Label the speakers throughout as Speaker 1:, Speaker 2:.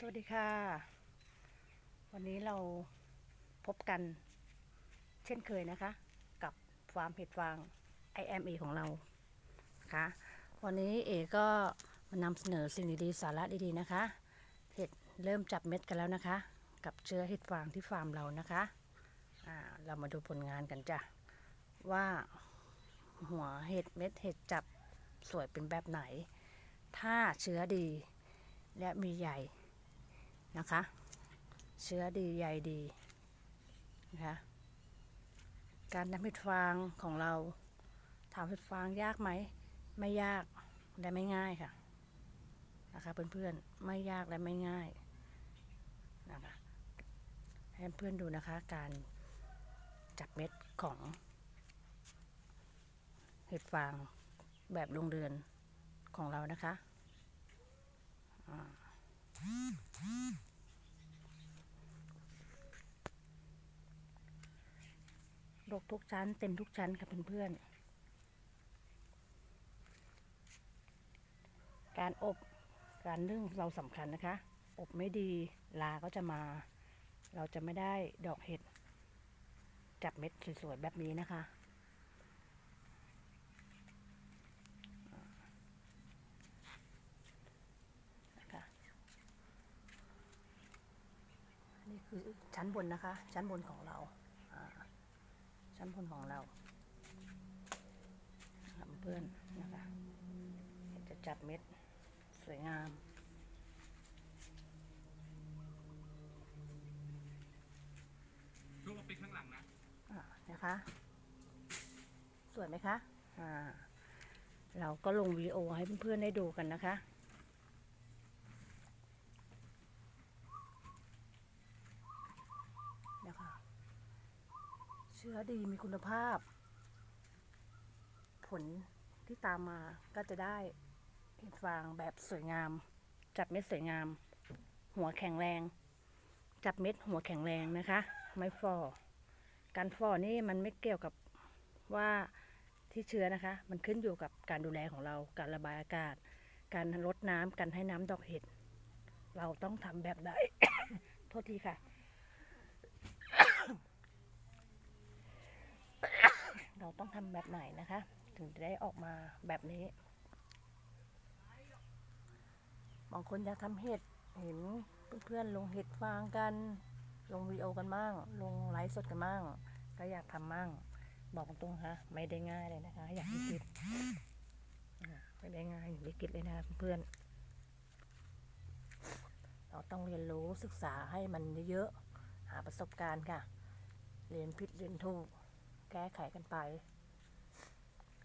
Speaker 1: สวัสดีค่ะ วันนี้เราพบกันเช่นเคยนะคะ กับฟาร์มเห็ดฟาง IMA ของเรานะคะวันนี้เอก็มานำเสนอสิ่งดีๆ สาระดีๆนะคะ เห็ดเริ่มจับเม็ดกันแล้วนะคะ กับเชื้อเห็ดฟางที่ฟาร์มเรานะคะอ่าเรามาดูผลงานกันจ้ะว่าหัวเห็ดเม็ดเห็ดจับสวยเป็นแบบไหน ถ้าเชื้อดีและมีใหญ่ นะคะ เชื้อดีใยดีนะคะการทำเห็ดฟางของเราทำเห็ดฟางยากไหมไม่ยากและไม่ง่ายค่ะนะคะเพื่อนๆไม่ยากและไม่ง่ายนะคะให้เพื่อนดูนะคะการจับเม็ดของเห็ดฟางแบบโรงเรือนของเรานะคะ อ่า ดกทุกชั้น เต็มทุกชั้นค่ะเพื่อนๆ การอบการนึ่งเราสำคัญนะคะ อบไม่ดีลาก็จะมา เราจะไม่ได้ดอกเห็ด จับเม็ดสวยๆแบบนี้นะคะนี่คือชั้นบนนะคะ ชั้นบนของเราอ่า ชั้นบนของเราค่ะเพื่อนนะคะ จะจับเม็ดสวยงาม
Speaker 2: ช่วงมาเป็นข้างหลังนะ
Speaker 1: อ่านะคะ สวยไหมคะ อ่า เราก็ลงวิดีโอให้เพื่อนๆได้ดูกันนะคะนะคะ เชื้อดีมีคุณภาพ ผลที่ตามมาก็จะได้เห็ดฟางแบบสวยงาม จับเม็ดสวยงาม หัวแข็งแรง จับเม็ดหัวแข็งแรงนะคะ ไม่ฟอการฟอนี่มันไม่เกี่ยวกับว่าที่เชื้อนะคะ มันขึ้นอยู่กับการดูแลของเราการระบายอากาศ การรดน้ำการให้น้ำดอกเห็ด เราต้องทำแบบใดโทษทีค่ะ เราต้องทำ แบบไหนนะคะ ถึงจะได้ออกมาแบบนี้ บางคนอยากทำเห็ดเห็นเพื่อนๆลงเห็ดฟางกัน ลงวิดีโอกันบ้าง ลงไลฟ์สดกันบ้าง ก็อยากทำมั่งบอกตรงๆค่ะไม่ได้ง่ายเลยนะคะ อยากคิดไม่ได้ง่ายอย่างที่คิดเลยนะเพื่อนๆเราต้องเรียนรู้ศึกษาให้มันเยอะๆหาประสบการณ์ค่ะ เรียนผิดเรียนถูกแก้ไขกันไป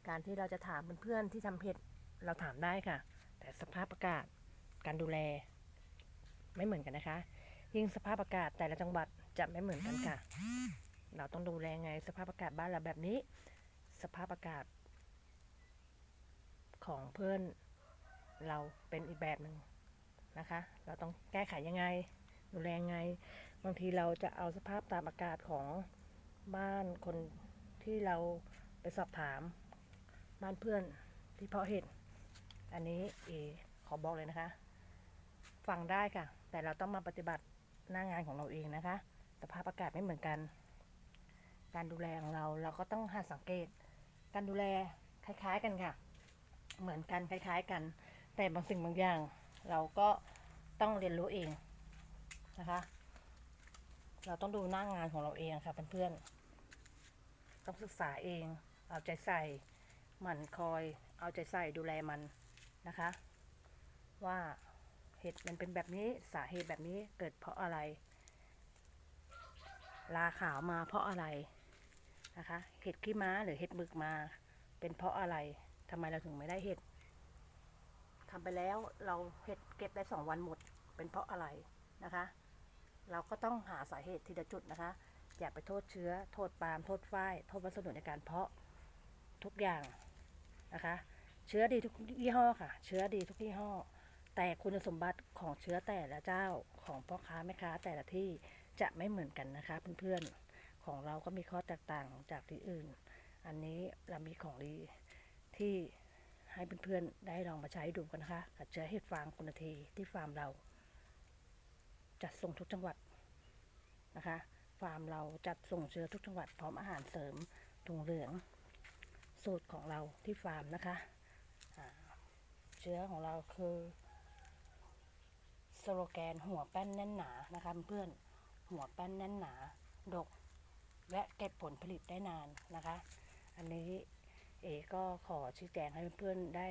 Speaker 1: การที่เราจะถามเพื่อนๆที่ทำเห็ดเราถามได้ค่ะ แต่สภาพอากาศการดูแล ไม่เหมือนกันนะคะ ยิ่งสภาพอากาศแต่ละจังหวัดจะไม่เหมือนกันค่ะ เราต้องดูแลไงสภาพอากาศบ้านเราแบบนี้ สภาพอากาศ ของเพื่อนเราเป็นอีกแบบหนึ่งนะคะ เราต้องแก้ไขยังไง ดูแลยังไง บางทีเราจะเอาสภาพตามอากาศของบ้านคนที่เราไปสอบถาม บ้านเพื่อนที่เพาะเห็ด อันนี้เอขอบอกเลยนะคะ ฟังได้ค่ะ แต่เราต้องมาปฏิบัติหน้างานของเราเองนะคะ สภาพอากาศไม่เหมือนกัน การดูแลของเราเราก็ต้องหัดสังเกต การดูแลคล้าย ๆกันค่ะ เหมือนกันคล้าย ๆ กัน แต่บางสิ่งบางอย่าง เราก็ต้องเรียนรู้เองนะคะ เราต้องดูหน้างานของเราเองค่ะเพื่อนๆต้องศึกษาเอง เอาใจใส่ หมั่นคอยเอาใจใส่ดูแลมันนะคะ ว่าเห็ดมันเป็นแบบนี้สาเหตุแบบนี้เกิดเพราะอะไร ลาขาวมาเพราะอะไรนะคะ เห็ดขี้ม้าหรือเห็ดหมึกมา เป็นเพราะอะไรทำไมเราถึงไม่ได้เห็ดทำไปแล้วเราเห็ดเก็บได้สองวันหมด เป็นเพราะอะไรนะคะ เราก็ต้องหาสาเหตุทีละจุดนะคะ อย่าไปโทษเชื้อ โทษปาล์มโทษฝ้าย โทษวัสดุในการเพาะทุกอย่าง นะคะ เชื้อดีทุกยี่ห้อค่ะ เชื้อดีทุกยี่ห้อ แต่คุณสมบัติของเชื้อแต่ละเจ้าของพ่อค้าแม่ค้าแต่ละที่จะไม่เหมือนกันนะคะเพื่อนๆของเราก็มีข้อแตกต่างจากที่อื่น อันนี้เรามีของดีที่ให้เพื่อนๆได้ลองมาใช้ดูกันนะคะกับเชื้อเห็ดฟางคุณทีที่ฟาร์มเรา จัดส่งทุกจังหวัดนะคะ ฟาร์มเราจัดส่งเชื้อทุกจังหวัดพร้อมอาหารเสริมถุงเหลือง สูตรของเราที่ฟาร์มนะคะเชื้อของเราคือสโลแกนหัวแป้นแน่นหนานะคะเพื่อนหัวแป้นแน่นหนา ดก และเก็บผลผลิตได้นานนะคะ อันนี้เอก็ขอชี้แจงให้เพื่อนได้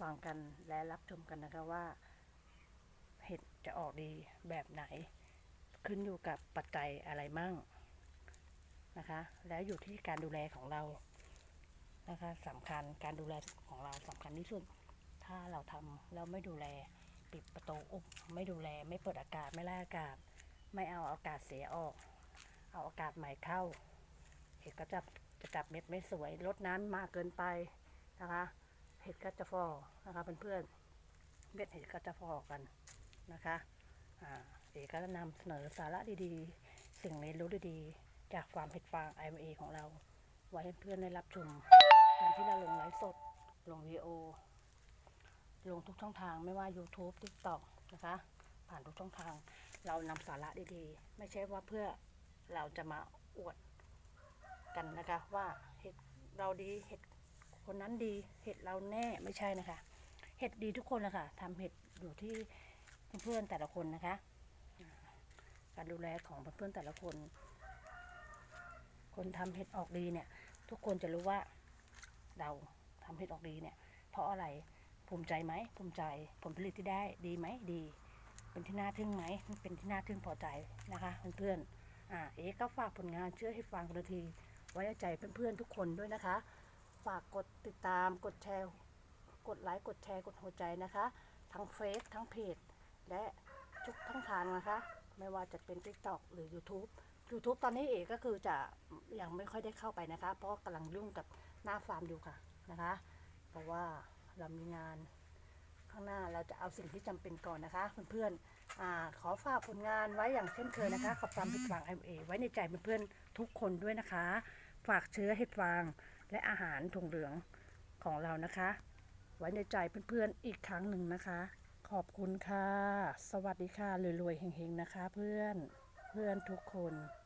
Speaker 1: ฟังกันและรับชมกันนะคะว่า เห็ดจะออกดีแบบไหน ขึ้นอยู่กับปัจจัยอะไรมั่งนะคะ แล้วอยู่ที่การดูแลของเรา นะคะสำคัญการดูแลของเราสำคัญที่สุด ถ้าเราทำแล้วไม่ดูแลปิดประตูอุบไม่ดูแลไม่เปิดอากาศไม่ไล่อากาศ ไม่เอาอากาศเสียออก เอาอากาศใหม่เข้าเห็ดก็จะจะจับเม็ดไม่สวยลดน้ำมากเกินไปนะคะเห็ดก็จะฟอนะคะเพื่อนๆเม็ดเห็ดก็จะฟอกันนะคะอ่าเอกก็จะนำเสนอสาระดีๆ สิ่งเรียนรู้ดีๆ จากฟามเห็ดฟาง IMA ของเรา ไว้ให้เพื่อนได้รับชม การที่เราลงไลฟ์สด ลงวิดีโอ ลงทุกช่องทางไม่ว่า YouTube TikTok นะคะ ผ่านทุกช่องทาง เรานำสาระดีๆ ไม่ใช่ว่าเพื่อเราจะมาอวดกันนะคะว่าเห็ดเราดีเห็ดคนนั้นดีเห็ดเราแน่ไม่ใช่นะคะ เห็ดดีทุกคนนะคะทำเห็ดอยู่ที่เพื่อนๆแต่ละคนนะคะ การดูแลของเพื่อนๆแต่ละคน คนทำเห็ดออกดีเนี่ย ทุกคนจะรู้ว่า เราทำเห็ดออกดีเนี่ย เพราะอะไรภูมิใจไหมภูมิใจผลผลิตที่ได้ดีไหมดี เป็นที่น่าทึ่งไหมเป็นที่น่าทึ่งพอใจนะคะเพื่อนๆอ่าเอ๊ก็ฝากผลงานเชื่อให้ฟังกันทีไว้ใจเพื่อนๆทุกคนด้วยนะคะ ฝากกดติดตามกดแชร์ กดไลค์กดแชร์กดหัวใจนะคะ ทั้งเฟซทั้งเพจและทุกทั้งทางนะคะ ไม่ว่าจะเป็น TikTok หรือ YouTube YouTube ตอนนี้เอกก็คือจะยังไม่ค่อยได้เข้าไปนะคะ เพราะกำลังยุ่งกับหน้าฟาร์มอยู่ค่ะนะคะ เพราะว่าเรามีงานข้างหน้าเราจะเอาสิ่งที่จำเป็นก่อนนะคะ เพื่อนๆอขอฝากผลงานไว้อย่างเช่นเคยนะคะกับความผิดหวัง MA ไว้ในใจเพื่อนๆทุกคนด้วยนะคะ ฝากเชื้อเห็ดฟางและอาหารถุงเหลืองของเรานะคะ ไว้ในใจเพื่อนๆอีกครั้งหนึ่งนะคะ ขอบคุณค่ะ สวัสดีค่ะรวยๆเฮงๆนะคะ เพื่อน พื่อนทุกคน